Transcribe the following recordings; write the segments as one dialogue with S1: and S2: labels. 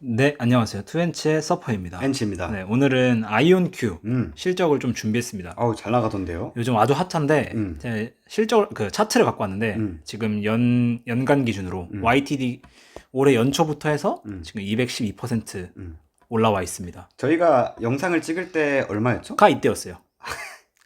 S1: 네, 안녕하세요. 투엔치의 서퍼입니다.
S2: 벤치입니다.
S1: 네, 오늘은 아이온 Q
S2: 음.
S1: 실적을 좀 준비했습니다.
S2: 아우 잘 나가던데요.
S1: 요즘 아주 핫한데
S2: 음.
S1: 제가 실적 그 차트를 갖고 왔는데
S2: 음.
S1: 지금 연 연간 기준으로
S2: 음.
S1: YTD 올해 연초부터 해서
S2: 음.
S1: 지금 212%
S2: 음.
S1: 올라와 있습니다.
S2: 저희가 영상을 찍을 때 얼마였죠?
S1: 가 이때였어요.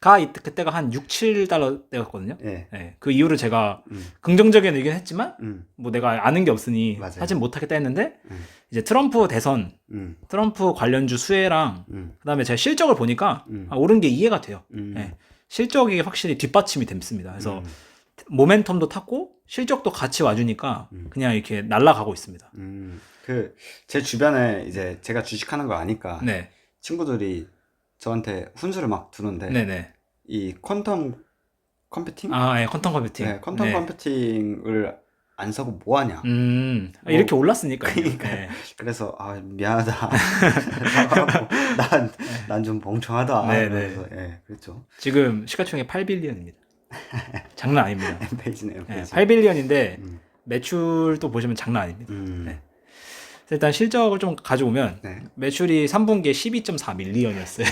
S1: 가 이때 그때가 한 6, 7달러 때였거든요.
S2: 예.
S1: 네, 그 이후로 제가
S2: 음.
S1: 긍정적인 의견 했지만
S2: 음.
S1: 뭐 내가 아는 게 없으니
S2: 맞아요.
S1: 하진 못하겠다 했는데
S2: 음.
S1: 이제 트럼프 대선,
S2: 음.
S1: 트럼프 관련주 수혜랑
S2: 음.
S1: 그다음에 제가 실적을 보니까
S2: 음.
S1: 아, 오른 게 이해가 돼요.
S2: 음.
S1: 네. 실적이 확실히 뒷받침이 됐습니다. 그래서
S2: 음.
S1: 모멘텀도 탔고 실적도 같이 와주니까
S2: 음.
S1: 그냥 이렇게 날아가고 있습니다.
S2: 음. 그 제 주변에 이제 제가 주식하는 거 아니까
S1: 네,
S2: 친구들이 저한테 훈수를 막 두는데
S1: 네, 네.
S2: 이 퀀텀 컴퓨팅?
S1: 아, 예, 퀀텀 컴퓨팅.
S2: 네, 퀀텀
S1: 네.
S2: 컴퓨팅을 안 사고 뭐 하냐?
S1: 음,
S2: 뭐-
S1: 이렇게 올랐으니까.
S2: 그러니까요.
S1: 네.
S2: 그래서 아 미안하다. 난난 좀 멍청하다.
S1: 네, 네.
S2: 그래서 예, 그렇죠.
S1: 지금 시가총액 8빌리언입니다. 장난 아닙니다.
S2: 엠페이지네요.
S1: 네,
S2: 엠페이지.
S1: 8빌리언인데
S2: 음.
S1: 매출도 보시면 장난 아닙니다.
S2: 음.
S1: 네. 일단 실적을 좀 가져오면
S2: 네.
S1: 매출이 3분기에 12.4 밀리언이었어요.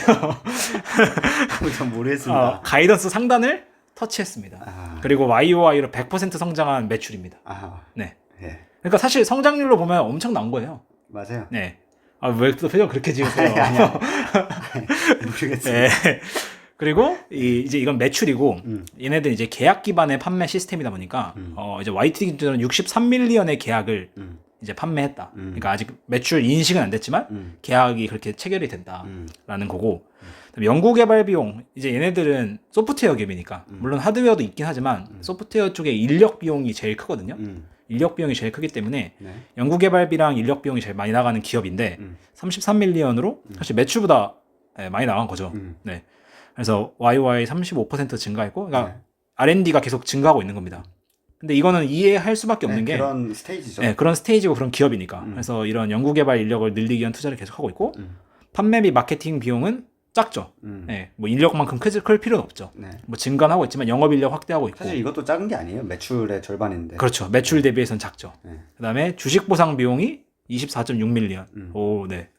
S2: 전 모르겠습니다.
S1: 어, 가이던스 상단을 터치했습니다.
S2: 아,
S1: 그리고 YOY로 100% 성장한 매출입니다.
S2: 아,
S1: 네.
S2: 예,
S1: 그러니까 사실 성장률로 보면 엄청 나은 거예요.
S2: 맞아요.
S1: 네. 아, 왜 또 표정 그렇게 지으세요?
S2: 아니, 아니. 모르겠어요.
S1: 네. 그리고 이, 이제 이건 매출이고
S2: 음,
S1: 얘네들 이제 계약 기반의 판매 시스템이다 보니까
S2: 음.
S1: 어, 이제 YT 기준으로는 63밀리언의 계약을
S2: 음,
S1: 이제 판매했다.
S2: 음.
S1: 그러니까 아직 매출 인식은 안 됐지만
S2: 음,
S1: 계약이 그렇게 체결이 된다라는
S2: 음,
S1: 거고. 그다음에 연구 개발 비용 이제 얘네들은 소프트웨어 기업이니까
S2: 음.
S1: 물론 하드웨어도 있긴 하지만
S2: 음.
S1: 소프트웨어 쪽에 인력 비용이 제일 크거든요.
S2: 음,
S1: 인력 비용이 제일 크기 때문에
S2: 네.
S1: 연구 개발비랑 인력 비용이 제일 많이 나가는 기업인데
S2: 음,
S1: 33밀리언으로 사실 매출보다 예, 많이 나간 거죠.
S2: 음,
S1: 네. 그래서 YY 35% 증가했고, 그러니까
S2: 네.
S1: R&D가 계속 증가하고 있는 겁니다. 근데 이거는 이해할 수밖에 없는
S2: 네,
S1: 게
S2: 그런 스테이지죠.
S1: 네, 그런 스테이지고 그런 기업이니까.
S2: 음.
S1: 그래서 이런 연구개발 인력을 늘리기 위한 투자를 계속하고 있고,
S2: 음,
S1: 판매 및 마케팅 비용은 작죠.
S2: 음,
S1: 네, 뭐 인력만큼 크, 클 필요는 없죠.
S2: 네.
S1: 뭐 증가는 하고 있지만 영업 인력 확대하고 있고.
S2: 사실 이것도 작은 게 아니에요. 매출의 절반인데.
S1: 그렇죠. 매출 대비해서는 작죠.
S2: 네.
S1: 그다음에 주식 보상 비용이 24.6밀리언.
S2: 음.
S1: 오, 네.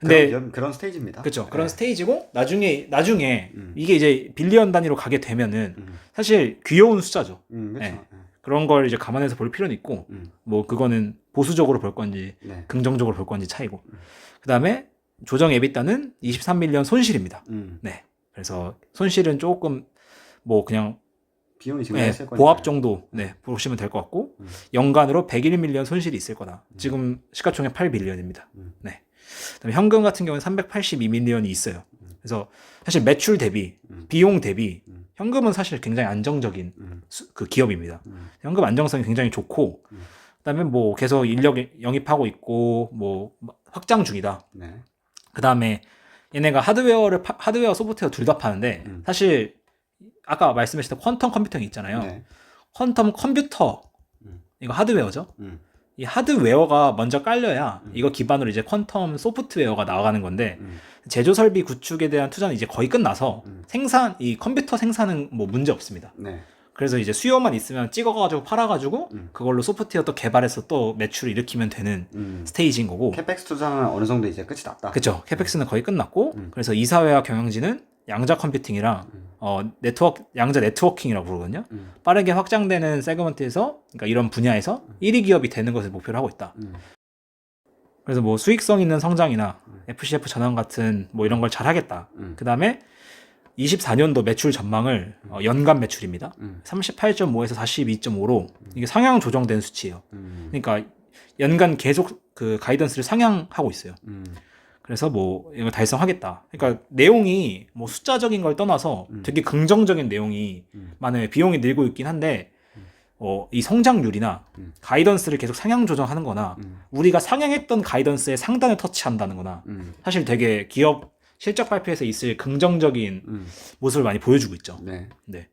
S1: 근데
S2: 그런, 그런 스테이지입니다.
S1: 그렇죠. 그런
S2: 네.
S1: 스테이지고 나중에 나중에
S2: 음.
S1: 이게 이제 빌리언 단위로 가게 되면은
S2: 음,
S1: 사실 귀여운 숫자죠.
S2: 음, 그렇죠.
S1: 네. 그런 걸 이제 감안해서 볼 필요는 있고
S2: 음,
S1: 뭐 그거는 보수적으로 볼 건지
S2: 네.
S1: 긍정적으로 볼 건지 차이고.
S2: 음.
S1: 그다음에 조정 에비타는 23밀리언 손실입니다.
S2: 음,
S1: 네. 그래서 손실은 조금 뭐 그냥
S2: 비용이
S1: 네,
S2: 증가했을 거니까.
S1: 보합 정도 네, 보시면 될 것 같고
S2: 음.
S1: 연간으로 101밀리언 손실이 있을 거다. 지금 시가총액 8빌리언입니다.
S2: 음.
S1: 네. 그다음에 현금 같은 경우는 382밀리언이 있어요. 그래서 사실 매출 대비,
S2: 음.
S1: 비용 대비
S2: 음.
S1: 현금은 사실 굉장히 안정적인
S2: 음,
S1: 수- 그 기업입니다.
S2: 음,
S1: 현금 안정성이 굉장히 좋고
S2: 음.
S1: 그다음에 뭐 계속 인력 영입하고 있고 뭐 확장 중이다.
S2: 네.
S1: 그다음에 얘네가 하드웨어를 파- 하드웨어 소프트웨어 둘 다 파는데
S2: 음.
S1: 사실 아까 말씀하셨던 퀀텀 컴퓨팅 있잖아요.
S2: 네.
S1: 퀀텀 컴퓨터
S2: 음.
S1: 이거 하드웨어죠.
S2: 음,
S1: 이 하드웨어가 먼저 깔려야
S2: 음.
S1: 이거 기반으로 이제 퀀텀 소프트웨어가 나가는 건데
S2: 음,
S1: 제조 설비 구축에 대한 투자는 이제 거의 끝나서
S2: 음.
S1: 생산 이 컴퓨터 생산은 뭐 문제 없습니다.
S2: 네.
S1: 그래서 이제 수요만 있으면 찍어가지고 팔아가지고
S2: 음.
S1: 그걸로 소프트웨어 또 개발해서 또 매출을 일으키면 되는
S2: 음.
S1: 스테이지인 거고.
S2: 캐펙스 투자는 어느 정도 이제 끝이 났다.
S1: 그쵸. 캐펙스는 거의 끝났고
S2: 음.
S1: 그래서 이사회와 경영진은 양자 컴퓨팅이랑
S2: 음.
S1: 어 네트워크 양자 네트워킹이라고 부르거든요.
S2: 음,
S1: 빠르게 확장되는 세그먼트에서 그러니까 이런 분야에서 1위 기업이 되는 것을 목표로 하고 있다.
S2: 음,
S1: 그래서 뭐 수익성 있는 성장이나
S2: 음.
S1: FCF 전환 같은 뭐 이런 걸 잘 하겠다.
S2: 음,
S1: 그 다음에 24년도 매출 전망을 어, 연간 매출입니다.
S2: 음,
S1: 38.5에서 42.5로 이게 상향 조정된 수치예요.
S2: 음,
S1: 그러니까 연간 계속 그 가이던스를 상향하고 있어요.
S2: 음,
S1: 그래서 뭐 이거 달성하겠다. 그러니까 내용이 뭐 숫자적인 걸 떠나서
S2: 음.
S1: 되게 긍정적인 내용이
S2: 음.
S1: 많아요. 비용이 늘고 있긴 한데 어, 이 성장률이나
S2: 음.
S1: 가이던스를 계속 상향 조정하는 거나
S2: 음,
S1: 우리가 상향했던 가이던스의 상단을 터치한다는 거나
S2: 음,
S1: 사실 되게 기업 실적 발표에서 있을 긍정적인
S2: 음,
S1: 모습을 많이 보여주고 있죠.
S2: 네.
S1: 네.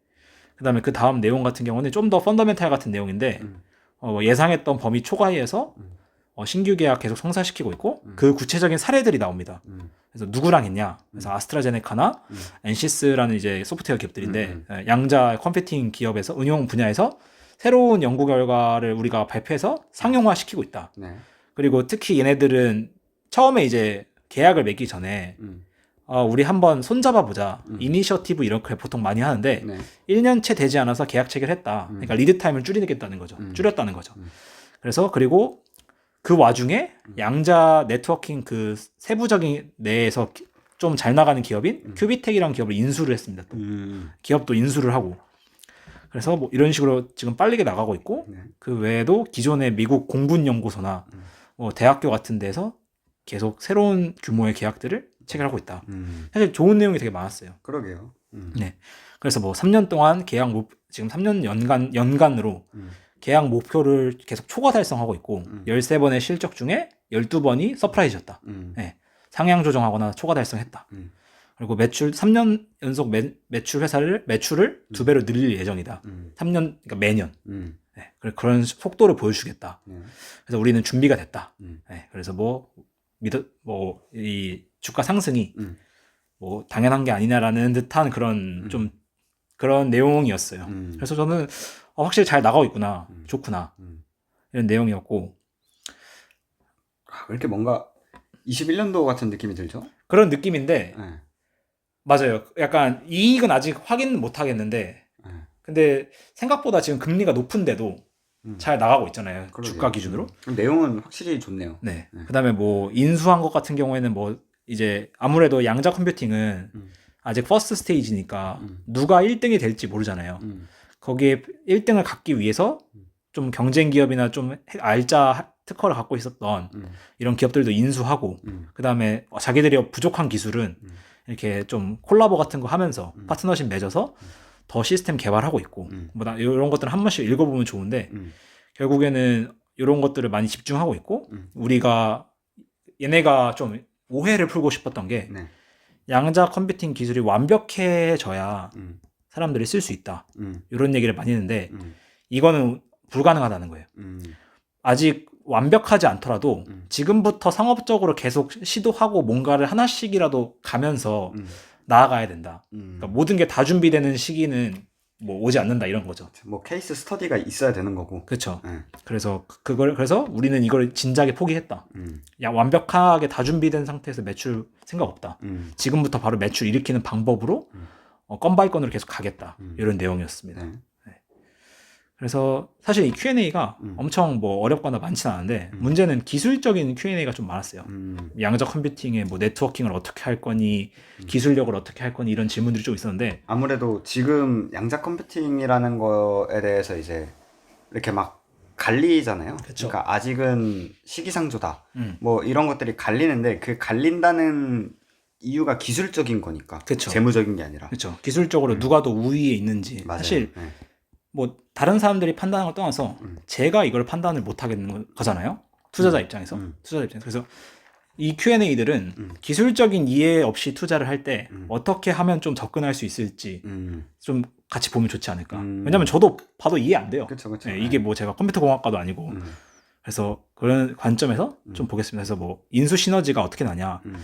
S1: 그다음에 그 다음 내용 같은 경우는 좀 더 펀더멘탈 같은 내용인데
S2: 음.
S1: 어, 뭐 예상했던 범위 초과에서
S2: 음.
S1: 어, 신규 계약 계속 성사시키고 있고
S2: 음.
S1: 그 구체적인 사례들이 나옵니다.
S2: 음,
S1: 그래서 누구랑 했냐? 그래서 아스트라제네카나
S2: 음.
S1: 엔시스라는 이제 소프트웨어 기업들인데
S2: 음,
S1: 예, 양자 컴퓨팅 기업에서 응용 분야에서 새로운 연구 결과를 우리가 발표해서 상용화 시키고 있다.
S2: 네.
S1: 그리고 특히 얘네들은 처음에 이제 계약을 맺기 전에
S2: 음.
S1: 어, 우리 한번 손잡아 보자.
S2: 음.
S1: 이니셔티브 이렇게 보통 많이 하는데
S2: 네.
S1: 1년 채 되지 않아서 계약 체결했다.
S2: 음.
S1: 그러니까 리드 타임을 줄이겠다는 거죠.
S2: 음.
S1: 줄였다는 거죠.
S2: 음.
S1: 그래서 그리고 그 와중에
S2: 음.
S1: 양자 네트워킹 그 세부적인 내에서 좀 잘 나가는 기업인
S2: 음.
S1: 큐비텍이라는 기업을 인수를 했습니다. 또.
S2: 음.
S1: 기업도 인수를 하고 그래서 뭐 이런 식으로 지금 빨리게 나가고 있고
S2: 네.
S1: 그 외에도 기존의 미국 공군 연구소나
S2: 음.
S1: 뭐 대학교 같은 데서 계속 새로운 규모의 계약들을 체결하고 있다.
S2: 음.
S1: 사실 좋은 내용이 되게 많았어요.
S2: 그러게요. 음.
S1: 네. 그래서 뭐 3년 동안 계약 목 지금 3년 연간 연간으로
S2: 음.
S1: 계약 목표를 계속 초과 달성하고 있고
S2: 음.
S1: 13번의 실적 중에 12번이 서프라이즈였다.
S2: 음.
S1: 네. 상향 조정하거나 초과 달성했다.
S2: 음.
S1: 그리고 매출 3년 연속 매, 매출 회사를 매출을 두 배로 늘릴 예정이다.
S2: 음.
S1: 3년 그러니까 매년
S2: 음.
S1: 네, 그런 속도를 보여주겠다.
S2: 네.
S1: 그래서 우리는 준비가 됐다.
S2: 음.
S1: 네, 그래서 뭐 믿어 뭐 이 주가 상승이
S2: 음.
S1: 뭐 당연한 게 아니냐라는 듯한 그런
S2: 음.
S1: 좀 그런 내용이었어요.
S2: 음.
S1: 그래서 저는 어, 확실히 잘 나가고 있구나,
S2: 음.
S1: 좋구나
S2: 음.
S1: 이런 내용이었고
S2: 아, 왜 이렇게 뭔가 21년도 같은 느낌이 들죠?
S1: 그런 느낌인데
S2: 네.
S1: 맞아요. 약간 이익은 아직 확인 못 하겠는데
S2: 네.
S1: 근데 생각보다 지금 금리가 높은데도
S2: 음.
S1: 잘 나가고 있잖아요.
S2: 그러게요.
S1: 주가 기준으로.
S2: 음. 내용은 확실히 좋네요.
S1: 네.
S2: 네.
S1: 그다음에 뭐 인수한 것 같은 경우에는 뭐 이제 아무래도 양자 컴퓨팅은
S2: 음.
S1: 아직 퍼스트 스테이지니까
S2: 음.
S1: 누가 1등이 될지 모르잖아요.
S2: 음.
S1: 거기에 1등을 갖기 위해서
S2: 음.
S1: 좀 경쟁 기업이나 좀 알짜 특허를 갖고 있었던
S2: 음.
S1: 이런 기업들도 인수하고
S2: 음.
S1: 그다음에 자기들이 부족한 기술은
S2: 음.
S1: 이렇게 좀 콜라보 같은 거 하면서
S2: 음.
S1: 파트너십 맺어서 더 시스템 개발하고 있고
S2: 음.
S1: 뭐나 이런 것들 한 번씩 읽어보면 좋은데
S2: 음.
S1: 결국에는 이런 것들을 많이 집중하고 있고
S2: 음.
S1: 우리가 얘네가 좀 오해를 풀고 싶었던 게
S2: 네.
S1: 양자 컴퓨팅 기술이 완벽해져야
S2: 음.
S1: 사람들이 쓸 수 있다
S2: 음.
S1: 이런 얘기를 많이 했는데
S2: 음.
S1: 이거는 불가능하다는 거예요.
S2: 음.
S1: 아직 완벽하지 않더라도
S2: 음.
S1: 지금부터 상업적으로 계속 시도하고 뭔가를 하나씩이라도 가면서
S2: 음.
S1: 나아가야 된다.
S2: 음.
S1: 그러니까 모든 게 다 준비되는 시기는 뭐 오지 않는다 이런 거죠.
S2: 뭐 케이스 스터디가 있어야 되는 거고.
S1: 그렇죠.
S2: 네.
S1: 그래서 그- 그걸 그래서 우리는 이걸 진작에 포기했다.
S2: 음.
S1: 야 완벽하게 다 준비된 상태에서 매출 생각 없다.
S2: 음.
S1: 지금부터 바로 매출 일으키는 방법으로
S2: 음.
S1: 어, 건바이 건으로 계속 가겠다.
S2: 음.
S1: 이런 내용이었습니다.
S2: 네.
S1: 그래서 사실 이 Q&A가
S2: 음.
S1: 엄청 뭐 어렵거나 많지는 않은데
S2: 음.
S1: 문제는 기술적인 Q&A가 좀 많았어요.
S2: 음.
S1: 양자 컴퓨팅의 뭐 네트워킹을 어떻게 할 거니,
S2: 음.
S1: 기술력을 어떻게 할 거니 이런 질문들이 좀 있었는데
S2: 아무래도 지금 양자 컴퓨팅이라는 거에 대해서 이제 이렇게 막 갈리잖아요.
S1: 그쵸.
S2: 그러니까 아직은 시기상조다.
S1: 음,
S2: 뭐 이런 것들이 갈리는데 그 갈린다는 이유가 기술적인 거니까.
S1: 그쵸.
S2: 재무적인 게 아니라.
S1: 그렇죠. 기술적으로 누가 더 우위에 있는지
S2: 음. 맞아요.
S1: 사실
S2: 네.
S1: 뭐 다른 사람들이 걸 떠나서
S2: 음.
S1: 제가 이걸 판단을 못 하겠는 거잖아요. 투자자
S2: 음.
S1: 입장에서
S2: 음.
S1: 투자자 입장에서 그래서 이 Q&A들은
S2: 음.
S1: 기술적인 이해 없이 투자를 할때
S2: 음.
S1: 어떻게 하면 좀 접근할 수 있을지
S2: 음.
S1: 좀 같이 보면 좋지 않을까.
S2: 음.
S1: 왜냐면 저도 봐도 이해 안 돼요.
S2: 그렇죠. 그렇죠.
S1: 네, 이게 뭐 제가 컴퓨터 공학과도 아니고
S2: 음.
S1: 그래서 그런 관점에서 좀
S2: 음.
S1: 보겠습니다. 그래서 뭐 인수 시너지가 어떻게 나냐.
S2: 음.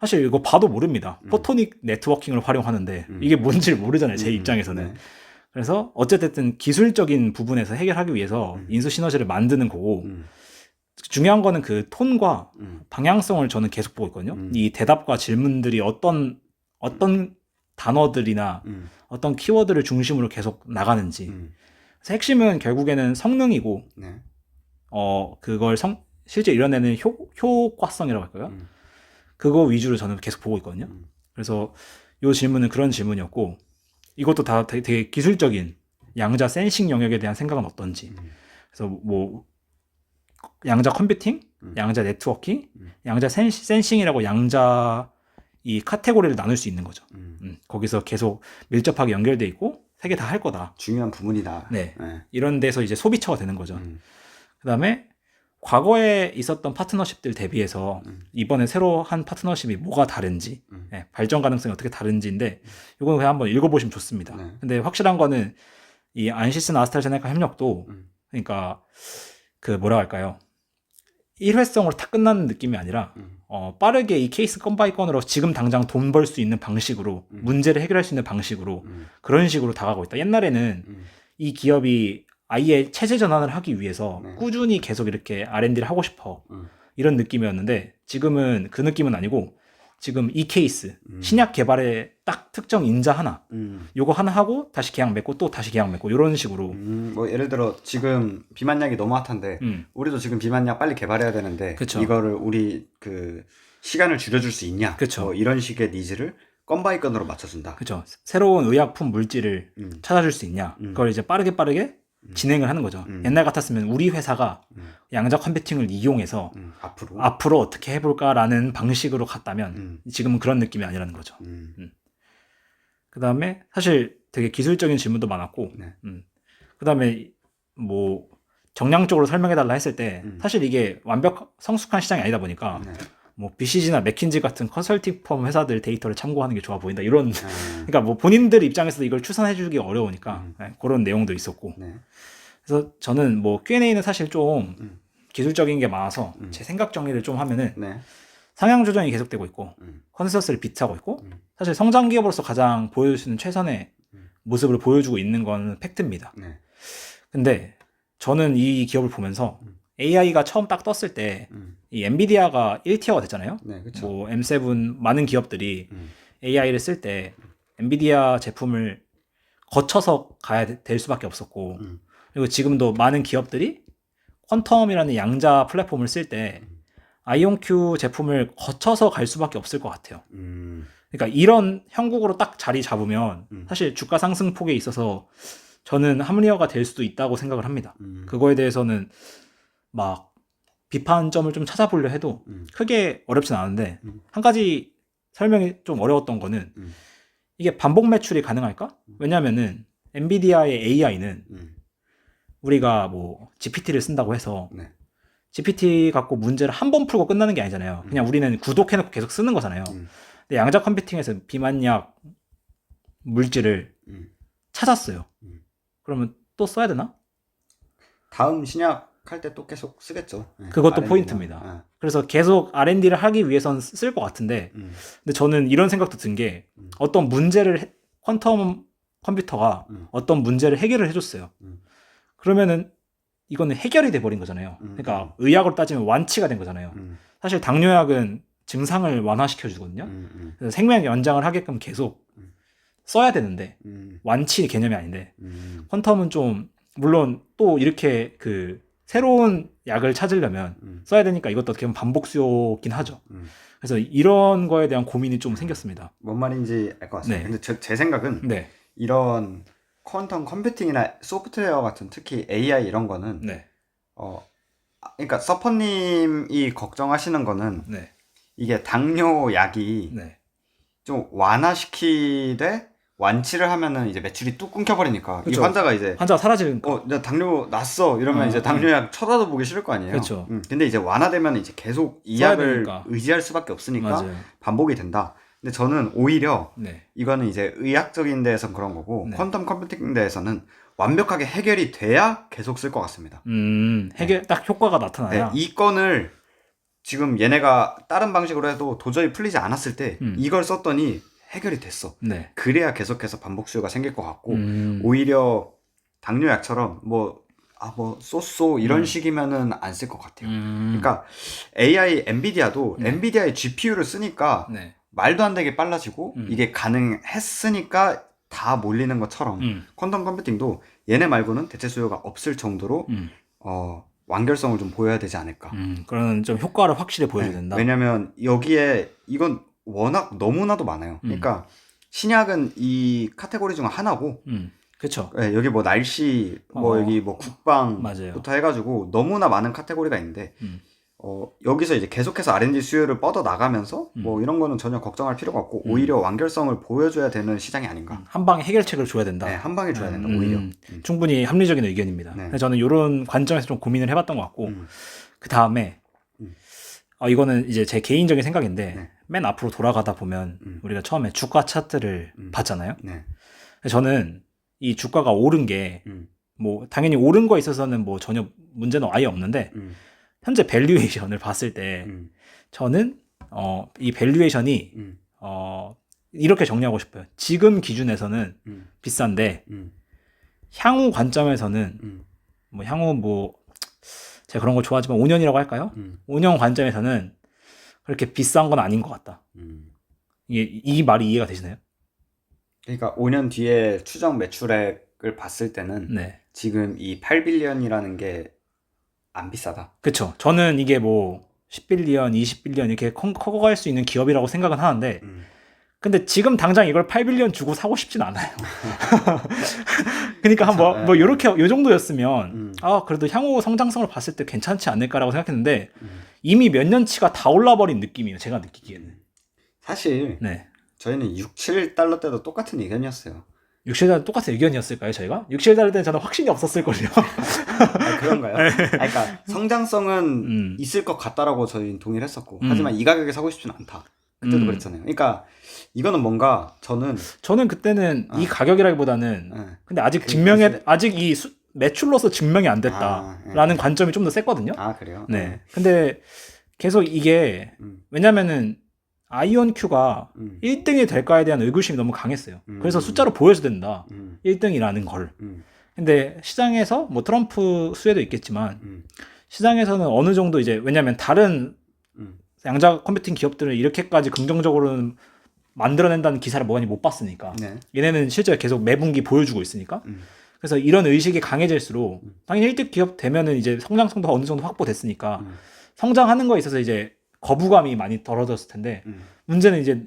S1: 사실 이거 봐도 모릅니다.
S2: 음.
S1: 포토닉 네트워킹을 활용하는데
S2: 음.
S1: 이게 뭔지를 모르잖아요. 제
S2: 음.
S1: 입장에서는.
S2: 네.
S1: 그래서 어쨌든 기술적인 부분에서 해결하기 위해서
S2: 음.
S1: 인수 시너지를 만드는 거고
S2: 음.
S1: 중요한 거는 그 톤과
S2: 음.
S1: 방향성을 저는 계속 보고 있거든요.
S2: 음.
S1: 이 대답과 질문들이 어떤 어떤 단어들이나
S2: 음.
S1: 어떤 키워드를 중심으로 계속 나가는지.
S2: 음.
S1: 그래서 핵심은 결국에는 성능이고
S2: 네.
S1: 어 그걸 성 실제 이뤄내는 효, 효과성이라고 할까요?
S2: 음.
S1: 그거 위주로 저는 계속 보고 있거든요.
S2: 음.
S1: 그래서 이 질문은 그런 질문이었고 이것도 다 되게, 기술적인 양자 센싱 영역에 대한 생각은 어떤지.
S2: 음.
S1: 그래서 뭐 양자 컴퓨팅,
S2: 음.
S1: 양자 네트워킹,
S2: 음.
S1: 양자 센, 센싱 이라고 양자 이 카테고리를 나눌 수 있는 거죠.
S2: 음.
S1: 음, 거기서 계속 밀접하게 연결돼 있고 세 개 다 할 거다.
S2: 중요한 부분이다.
S1: 네.
S2: 네.
S1: 이런 데서 이제 소비처가 되는 거죠.
S2: 음.
S1: 그다음에 과거에 있었던 파트너십들 대비해서
S2: 음.
S1: 이번에 새로 한 파트너십이 뭐가 다른지
S2: 음.
S1: 예, 발전 가능성이 어떻게 다른지인데 이거는 그냥 한번 읽어보시면 좋습니다.
S2: 네.
S1: 근데 확실한 거는 이 안시스나 아스트라제네카 협력도
S2: 음.
S1: 그러니까 그 뭐라 할까요? 일회성으로 탁 끝나는 느낌이 아니라
S2: 음.
S1: 어, 빠르게 이 케이스 건 바이 건으로 지금 당장 돈 벌 수 있는 방식으로
S2: 음.
S1: 문제를 해결할 수 있는 방식으로
S2: 음.
S1: 그런 식으로 다가가고 있다. 옛날에는
S2: 음.
S1: 이 기업이 아예 체제 전환을 하기 위해서
S2: 네.
S1: 꾸준히 계속 이렇게 R&D를 하고 싶어.
S2: 음.
S1: 이런 느낌이었는데 지금은 그 느낌은 아니고 지금 이 케이스
S2: 음.
S1: 신약 개발에 딱 특정 인자 하나
S2: 음.
S1: 요거 하나 하고 다시 계약 맺고 또 다시 계약 맺고 이런 식으로
S2: 음, 뭐 예를 들어 지금 비만약이 너무 핫한데
S1: 음,
S2: 우리도 지금 비만약 빨리 개발해야 되는데
S1: 그쵸.
S2: 이거를 우리 그 시간을 줄여줄 수 있냐?
S1: 그쵸.
S2: 뭐 이런 식의 니즈를 건 바이 건으로 맞춰준다.
S1: 그죠 새로운 의약품 물질을
S2: 음.
S1: 찾아줄 수 있냐
S2: 음.
S1: 그걸 이제 빠르게 빠르게 진행을 하는 거죠
S2: 음.
S1: 옛날 같았으면 우리 회사가
S2: 음.
S1: 양자 컴퓨팅을 이용해서
S2: 음, 앞으로.
S1: 앞으로 어떻게 해볼까라는 방식으로 갔다면
S2: 음.
S1: 지금은 그런 느낌이 아니라는 거죠
S2: 음.
S1: 그 다음에 사실 되게 기술적인 질문도 많았고,
S2: 네.
S1: 음. 그 다음에 뭐 정량적으로 설명해달라 했을 때
S2: 음.
S1: 사실 이게 완벽 성숙한 시장이 아니다 보니까
S2: 네.
S1: 뭐 BCG나 맥킨지 같은 컨설팅 펌 회사들 데이터를 참고하는 게 좋아 보인다 이런
S2: 음.
S1: 그러니까 뭐 본인들 입장에서 이걸 추천해주기 어려우니까
S2: 음.
S1: 네, 그런 내용도 있었고
S2: 네.
S1: 그래서 저는 뭐 Q&A는 사실 좀
S2: 음.
S1: 기술적인 게 많아서
S2: 음.
S1: 제 생각 정리를 좀 하면은
S2: 네.
S1: 상향 조정이 계속되고 있고
S2: 음.
S1: 컨센서스를 비트하고 있고
S2: 음.
S1: 사실 성장 기업으로서 가장 보여줄 수 있는 최선의
S2: 음.
S1: 모습을 보여주고 있는 건 팩트입니다.
S2: 네.
S1: 근데 저는 이 기업을 보면서
S2: 음.
S1: AI가 처음 딱 떴을 때
S2: 음.
S1: 이 엔비디아가 1티어가 됐잖아요.
S2: 네. 그렇죠.
S1: 뭐 M7 많은 기업들이
S2: 음.
S1: AI를 쓸 때 엔비디아 제품을 거쳐서 가야 되- 될 수밖에 없었고
S2: 음.
S1: 그리고 지금도 많은 기업들이 퀀텀이라는 양자 플랫폼을 쓸 때 아이온큐 제품을 거쳐서 갈 수밖에 없을 것 같아요.
S2: 음.
S1: 그러니까 이런 형국으로 딱 자리 잡으면
S2: 음.
S1: 사실 주가 상승 폭에 있어서 저는 합리화가 될 수도 있다고 생각을 합니다.
S2: 음.
S1: 그거에 대해서는 막 비판점을 좀 찾아보려 해도
S2: 음.
S1: 크게 어렵진 않은데
S2: 음.
S1: 한 가지 설명이 좀 어려웠던 거는
S2: 음.
S1: 이게 반복 매출이 가능할까? 왜냐면은 엔비디아의 AI는
S2: 음.
S1: 우리가 뭐 GPT를 쓴다고 해서
S2: 네.
S1: GPT 갖고 문제를 한 번 풀고 끝나는 게 아니잖아요. 그냥 우리는 구독해놓고 계속 쓰는 거잖아요.
S2: 음.
S1: 근데 양자 컴퓨팅에서 비만약 물질을
S2: 음.
S1: 찾았어요.
S2: 음.
S1: 그러면 또 써야 되나?
S2: 다음 신약 할 때 또 계속 쓰겠죠. 네.
S1: 그것도
S2: R&D 나.
S1: 포인트입니다. 그래서 계속 R&D를 하기 위해선 쓸 것 같은데,
S2: 네. 음.
S1: 근데 저는 이런 생각도 든 게
S2: 음.
S1: 어떤 문제를 해- 퀀텀 컴퓨터가
S2: 음.
S1: 어떤 문제를 해결을 해줬어요.
S2: 음.
S1: 그러면은 이거는 해결이 돼버린 거잖아요.
S2: 음.
S1: 그러니까 의학으로 따지면 완치가 된 거잖아요.
S2: 음.
S1: 사실 당뇨약은 증상을 완화시켜 주거든요.
S2: 음. 음.
S1: 생명 연장을 하게끔 계속
S2: 음.
S1: 써야 되는데
S2: 음.
S1: 완치 개념이 아닌데
S2: 음.
S1: 퀀텀은 좀 물론 또 이렇게 그 새로운 약을 찾으려면
S2: 음.
S1: 써야 되니까 이것도 어떻게 보면 반복 수요긴 하죠.
S2: 음.
S1: 그래서 이런 거에 대한 고민이 좀 생겼습니다.
S2: 뭔 말인지 알 것 같습니다.
S1: 네.
S2: 근데 제, 제 생각은
S1: 네,
S2: 이런 퀀텀 컴퓨팅이나 소프트웨어 같은 특히 AI 이런 거는
S1: 네,
S2: 어 아, 그러니까 서퍼님이 걱정하시는 거는
S1: 네,
S2: 이게 당뇨 약이
S1: 네,
S2: 좀 완화시키되 완치를 하면은 이제 매출이 뚝 끊겨버리니까
S1: 그쵸.
S2: 이 환자가 이제
S1: 환자가 사라지는 거.
S2: 어, 나 당뇨 났어 이러면
S1: 어,
S2: 이제 당뇨약 쳐다도 보기 싫을 거 아니에요.
S1: 그쵸.
S2: 음, 근데 이제 완화되면 이제 계속 이
S1: 써야
S2: 약을
S1: 되니까.
S2: 의지할 수밖에 없으니까
S1: 맞아요.
S2: 반복이 된다. 근데 저는 오히려
S1: 네,
S2: 이거는 이제 의학적인 데에선 그런 거고
S1: 네.
S2: 퀀텀 컴퓨팅 데에서는 완벽하게 해결이 돼야 계속 쓸 것 같습니다.
S1: 음 해결 딱 효과가
S2: 네,
S1: 나타나야.
S2: 이 건을 지금 얘네가 다른 방식으로 해도 도저히 풀리지 않았을 때
S1: 음.
S2: 이걸 썼더니 해결이 됐어.
S1: 네.
S2: 그래야 계속해서 반복 수요가 생길 것 같고
S1: 음,
S2: 오히려 당뇨약처럼 뭐 아 뭐 쏘쏘 이런
S1: 음.
S2: 식이면은 안 쓸 것 같아요.
S1: 음,
S2: 그러니까 AI 엔비디아도
S1: 네.
S2: 엔비디아의 GPU를 쓰니까
S1: 네,
S2: 말도 안 되게 빨라지고
S1: 음.
S2: 이게 가능했으니까 다 몰리는 것처럼
S1: 음,
S2: 퀀텀 컴퓨팅도 얘네 말고는 대체 수요가 없을 정도로
S1: 음,
S2: 어, 완결성을 좀 보여야 되지 않을까.
S1: 음, 그런 좀 효과를 확실히 보여야
S2: 네,
S1: 된다.
S2: 왜냐면 여기에 이건 워낙 너무나도 많아요.
S1: 음.
S2: 그러니까 신약은 이 카테고리 중 하나고
S1: 음, 그쵸.
S2: 예, 여기 뭐 날씨, 뭐
S1: 어.
S2: 여기 뭐 국방부터. 해가지고 너무나 많은 카테고리가 있는데
S1: 음.
S2: 어, 여기서 이제 계속해서 R&D 수요를 뻗어 나가면서
S1: 음.
S2: 뭐 이런 거는 전혀 걱정할 필요가 없고
S1: 음.
S2: 오히려 완결성을 보여줘야 되는 시장이 아닌가.
S1: 한 방에 해결책을 줘야 된다.
S2: 네, 한 방에 줘야 된다
S1: 음,
S2: 오히려.
S1: 음,
S2: 음.
S1: 충분히 합리적인 의견입니다.
S2: 네.
S1: 저는 이런 관점에서 좀 고민을 해봤던 것 같고
S2: 음.
S1: 그 다음에
S2: 음.
S1: 어, 이거는 이제 제 개인적인 생각인데
S2: 네.
S1: 맨 앞으로 돌아가다 보면
S2: 음.
S1: 우리가 처음에 주가 차트를
S2: 음.
S1: 봤잖아요.
S2: 네.
S1: 저는 이 주가가 오른 게
S2: 음.
S1: 뭐 당연히 오른 거에 있어서는 뭐 전혀 문제는 아예 없는데
S2: 음.
S1: 현재 밸류에이션을 봤을 때
S2: 음.
S1: 저는 어, 이 밸류에이션이
S2: 음.
S1: 어, 이렇게 정리하고 싶어요. 지금 기준에서는
S2: 음.
S1: 비싼데
S2: 음.
S1: 향후 관점에서는
S2: 음.
S1: 뭐 향후 뭐 제가 그런 걸 좋아하지만 5년이라고 할까요?
S2: 음,
S1: 5년 관점에서는 그렇게 비싼 건 아닌 것 같다.
S2: 음.
S1: 이게 이 말이 이해가 되시나요?
S2: 그러니까 5년 뒤에 추정 매출액을 봤을 때는
S1: 네.
S2: 지금 이 8빌리언이라는 게 안 비싸다.
S1: 그쵸. 저는 이게 뭐 10빌리언, 20빌리언 이렇게 커- 커갈 수 있는 기업이라고 생각은 하는데
S2: 음.
S1: 근데 지금 당장 이걸 8빌리언 주고 사고 싶진 않아요. 그러니까 한뭐
S2: 그쵸,
S1: 뭐
S2: 예.
S1: 요렇게 요 정도였으면
S2: 음.
S1: 아 그래도 향후 성장성을 봤을 때 괜찮지 않을까라고 생각했는데
S2: 음.
S1: 이미 몇 년치가 다 올라버린 느낌이에요. 제가 느끼기에는.
S2: 사실
S1: 네.
S2: 저희는 6, 7달러 때도 똑같은 의견이었어요.
S1: 6실달 똑같은 의견이었을까요, 저희가? 6실달 때는 저는 확신이 없었을걸요.
S2: 아, 그런가요? 아, 그러니까 성장성은
S1: 음.
S2: 있을 것 같다라고 저희는 동의를 했었고
S1: 음.
S2: 하지만 이 가격에 사고 싶지는 않다. 그때도
S1: 음.
S2: 그랬잖아요. 그러니까 이거는 뭔가 저는
S1: 저는 그때는 이
S2: 아.
S1: 가격이라기보다는
S2: 예,
S1: 근데 아직
S2: 그-
S1: 증명에
S2: 그-
S1: 아직 이 수- 매출로서 증명이 안
S2: 아,
S1: 됐다라는
S2: 예.
S1: 관점이 좀 더 셌거든요.
S2: 아 그래요?
S1: 네. 근데 계속 이게
S2: 음,
S1: 왜냐면은 아이온 큐가
S2: 음,
S1: 1등이 될까에 대한 의구심이 너무 강했어요.
S2: 음.
S1: 그래서 숫자로 보여줘야 된다.
S2: 음,
S1: 1등이라는 걸.
S2: 음,
S1: 근데 시장에서 뭐 트럼프 수혜도 있겠지만
S2: 음,
S1: 시장에서는 어느 정도 이제 왜냐면 다른
S2: 음.
S1: 양자 컴퓨팅 기업들은 이렇게까지 긍정적으로는 만들어낸다는 기사를 많이 못 봤으니까
S2: 네.
S1: 얘네는 실제 계속 매분기 보여주고 있으니까
S2: 음.
S1: 그래서 이런 의식이 강해질수록
S2: 음.
S1: 당연히 1등 기업 되면은 이제 성장성도 어느 정도 확보됐으니까
S2: 음.
S1: 성장하는 거에 있어서 이제 거부감이 많이 덜어졌을 텐데
S2: 음,
S1: 문제는 이제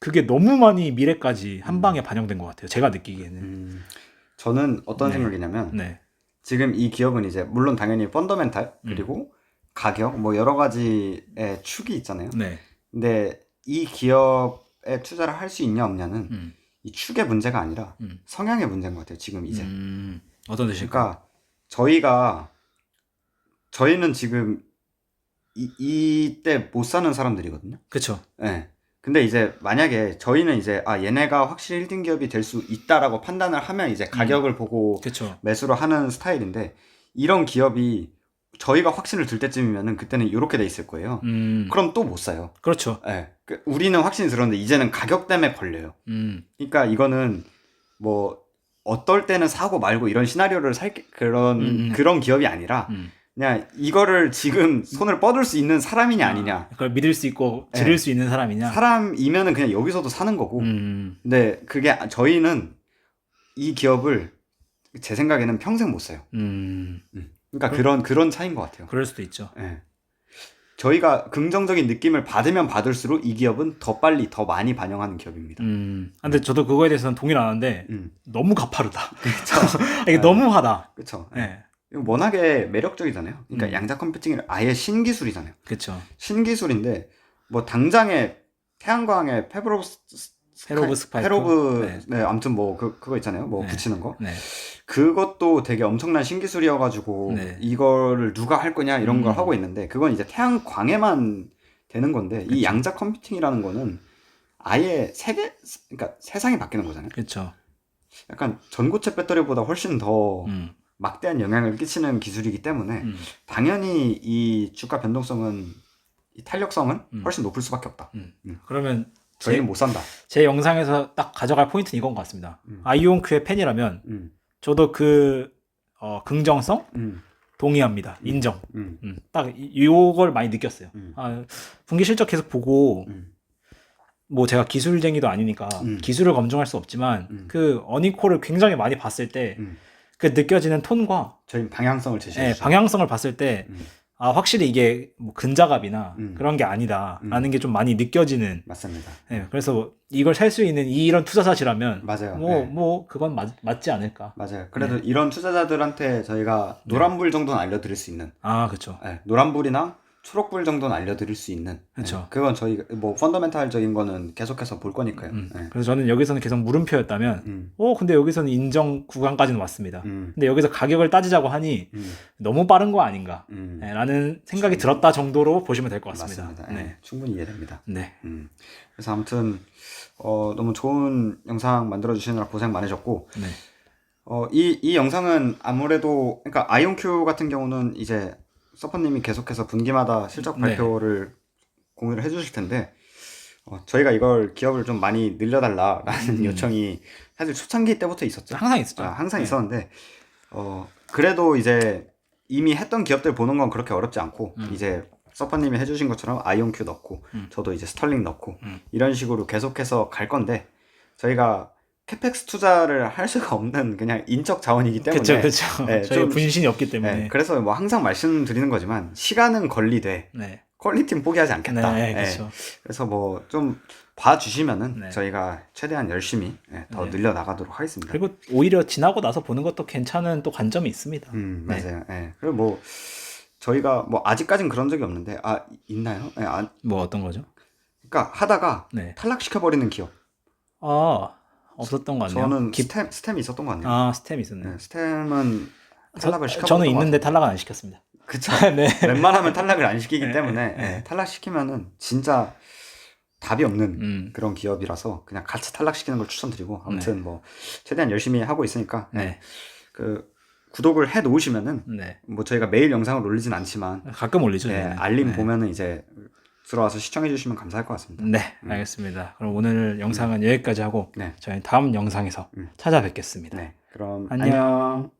S1: 그게 너무 많이 미래까지 한 방에 반영된 것 같아요. 제가 느끼기에는.
S2: 음. 저는 어떤
S1: 네.
S2: 생각이냐면
S1: 네.
S2: 지금 이 기업은 이제 물론 당연히 펀더멘탈
S1: 음.
S2: 그리고 가격 뭐 여러 가지의 축이 있잖아요.
S1: 네.
S2: 근데 이 기업에 투자를 할 수 있냐 없냐는
S1: 음.
S2: 이 축의 문제가 아니라
S1: 음.
S2: 성향의 문제인 것 같아요. 지금 이제.
S1: 음. 어떤 뜻일까?
S2: 그러니까 저희가 저희는 지금 이 이때 못 사는 사람들이거든요.
S1: 그렇죠.
S2: 예. 근데 이제 만약에 저희는 이제 아 얘네가 확실히 1등 기업이 될 수 있다라고 판단을 하면 이제 가격을 보고
S1: 그렇죠.
S2: 매수를 하는 스타일인데 이런 기업이 저희가 확신을 들 때쯤이면은 그때는 이렇게 돼 있을 거예요.
S1: 음.
S2: 그럼 또 못 사요.
S1: 그렇죠.
S2: 예. 그 우리는 확신이 들었는데 이제는 가격 때문에 걸려요.
S1: 음.
S2: 그러니까 이거는 뭐 어떨 때는 사고 말고 이런 시나리오를 살 그런
S1: 음, 음.
S2: 그런 기업이 아니라
S1: 음.
S2: 그냥 이거를 지금 손을 뻗을 수 있는 사람이냐 아니냐.
S1: 그걸 믿을 수 있고 지를
S2: 네.
S1: 수 있는 사람이냐?
S2: 사람이면은 그냥 여기서도 사는 거고.
S1: 음.
S2: 근데 그게 저희는 이 기업을 제 생각에는 평생 못 사요.
S1: 음.
S2: 그러니까 그런 그런 차이인 것 같아요.
S1: 그럴 수도 있죠.
S2: 예. 저희가 긍정적인 느낌을 받으면 받을수록 이 기업은 더 빨리 더 많이 반영하는 기업입니다.
S1: 음. 아, 근데 저도 그거에 대해서는 동의를 안 하는데
S2: 음.
S1: 너무 가파르다.
S2: 그렇죠.
S1: 이게 너무하다.
S2: 그렇죠.
S1: 네.
S2: 이거 워낙에 매력적이잖아요. 그러니까
S1: 음.
S2: 양자 컴퓨팅은 아예 신기술이잖아요.
S1: 그렇죠.
S2: 신기술인데 뭐 당장에 태양광에 페브로
S1: 페로브 스파이크.
S2: 페로브
S1: 네.
S2: 네. 아무튼 뭐 그, 그거 있잖아요. 뭐
S1: 네.
S2: 붙이는 거.
S1: 네.
S2: 그것도 되게 엄청난 신기술이어 가지고
S1: 네.
S2: 이거를 누가 할 거냐 이런 걸
S1: 음.
S2: 하고 있는데 그건 이제 태양광에만 되는 건데
S1: 그쵸.
S2: 이 양자 컴퓨팅이라는 거는 아예 세계 그러니까 세상이 바뀌는 거잖아요.
S1: 그렇죠.
S2: 약간 전고체 배터리보다 훨씬 더
S1: 음.
S2: 막대한 영향을 끼치는 기술이기 때문에
S1: 음.
S2: 당연히 이 주가 변동성은 이 탄력성은
S1: 음.
S2: 훨씬 높을 수밖에 없다.
S1: 그러면 제,
S2: 저희는 못 산다.
S1: 제 영상에서 딱 가져갈 포인트는 이건 것 같습니다.
S2: 음.
S1: 아이온큐의 팬이라면
S2: 음,
S1: 저도 그 어, 긍정성
S2: 음,
S1: 동의합니다. 인정.
S2: 음,
S1: 음, 딱 이- 요걸 많이 느꼈어요.
S2: 음.
S1: 아, 분기 실적 계속 보고
S2: 음,
S1: 뭐 제가 기술쟁이도 아니니까
S2: 음.
S1: 기술을 검증할 수 없지만
S2: 음.
S1: 그 어니콜을 굉장히 많이 봤을 때 그
S2: 음.
S1: 느껴지는 톤과
S2: 저희 방향성을
S1: 예,
S2: 제시해 주죠.
S1: 방향성을 봤을 때
S2: 음.
S1: 아, 확실히 이게 뭐 근자갑이나
S2: 음.
S1: 그런 게 아니다라는
S2: 음.
S1: 게좀 많이 느껴지는
S2: 맞습니다.
S1: 예, 그래서 이걸 살 수 있는 이런 투자사시라면
S2: 맞아요.
S1: 뭐
S2: 네.
S1: 뭐 그건 맞, 맞지 않을까.
S2: 맞아요. 그래도 이런 투자자들한테 저희가 노란불 정도는 알려드릴 수 있는,
S1: 아, 그렇죠.
S2: 네, 노란불이나 초록불 정도는 알려드릴 수 있는.
S1: 그쵸.
S2: 네, 그건 저희 뭐 펀더멘탈적인 거는 계속해서 볼 거니까요.
S1: 음.
S2: 네.
S1: 그래서 저는 여기서는 계속 물음표였다면
S2: 음,
S1: 어, 근데 여기서는 인정 구간까지는 왔습니다.
S2: 음,
S1: 근데 여기서 가격을 따지자고 하니
S2: 음,
S1: 너무 빠른 거 아닌가.
S2: 음.
S1: 네, 라는 생각이 들었다 정도로 보시면 될 것 같습니다.
S2: 맞습니다. 네,
S1: 네.
S2: 충분히 이해됩니다.
S1: 네.
S2: 음. 그래서 아무튼 어, 너무 좋은 영상 만들어 주시느라 고생 많으셨고
S1: 네.
S2: 어, 이, 이 영상은 아무래도 그러니까 아이온큐 같은 경우는 이제 서퍼님이 계속해서 분기마다 실적
S1: 네.
S2: 발표를 공유를 해주실 텐데 어, 저희가 이걸 기업을 좀 많이 늘려달라라는
S1: 음.
S2: 요청이 사실 초창기 때부터 있었죠.
S1: 항상 있었죠.
S2: 아, 항상
S1: 네.
S2: 있었는데 어, 그래도 이제 이미 했던 기업들 보는 건 그렇게 어렵지 않고
S1: 음.
S2: 이제 서퍼님이 해주신 것처럼 아이온큐 넣고
S1: 음.
S2: 저도 이제 스털링 넣고
S1: 음.
S2: 이런 식으로 계속해서 갈 건데 저희가 캐펙스 투자를 할 수가 없는 그냥 인적 자원이기 때문에
S1: 그렇죠, 그렇죠.
S2: 네,
S1: 저희
S2: 좀-
S1: 분신이 없기 때문에.
S2: 네, 그래서 뭐 항상 말씀드리는 거지만 시간은 걸리되
S1: 네,
S2: 퀄리티는 포기하지 않겠다.
S1: 네,
S2: 네,
S1: 그렇죠.
S2: 그래서 뭐 좀 봐주시면은
S1: 네.
S2: 저희가 최대한 열심히 네, 더
S1: 네.
S2: 늘려 나가도록 하겠습니다.
S1: 그리고 오히려 지나고 나서 보는 것도 괜찮은 또 관점이 있습니다.
S2: 음
S1: 네.
S2: 맞아요. 네. 그리고 뭐 저희가 뭐 아직까진 그런 적이 없는데 아 있나요? 네, 아,
S1: 뭐 어떤 거죠?
S2: 그러니까 하다가
S1: 네.
S2: 탈락시켜 버리는 기업.
S1: 아 없었던 것 같네요.
S2: 저는
S1: 기-
S2: 스템 스템이 있었던 것 같네요.
S1: 아 스템 있었네.
S2: 네, 스템은
S1: 저,
S2: 탈락을 시켜.
S1: 저는 있는데 탈락은 안 시켰습니다.
S2: 그쵸.
S1: 네.
S2: 웬만하면 탈락을 안 시키기
S1: 네,
S2: 때문에
S1: 네.
S2: 네, 탈락 시키면은 진짜 답이 없는
S1: 음.
S2: 그런 기업이라서 그냥 같이 탈락시키는 걸 추천드리고 아무튼
S1: 네.
S2: 뭐 최대한 열심히 하고 있으니까
S1: 네.
S2: 그 구독을 해 놓으시면은
S1: 네.
S2: 뭐 저희가 매일 영상을 올리진 않지만
S1: 가끔 올리죠.
S2: 네. 알림
S1: 네.
S2: 보면은 이제 들어와서 시청해 주시면 감사할 것 같습니다.
S1: 네,
S2: 음.
S1: 알겠습니다. 그럼 오늘 영상은 여기까지 하고
S2: 네.
S1: 저희 다음 영상에서
S2: 음.
S1: 찾아뵙겠습니다.
S2: 네. 그럼
S1: 안녕.
S2: 안녕.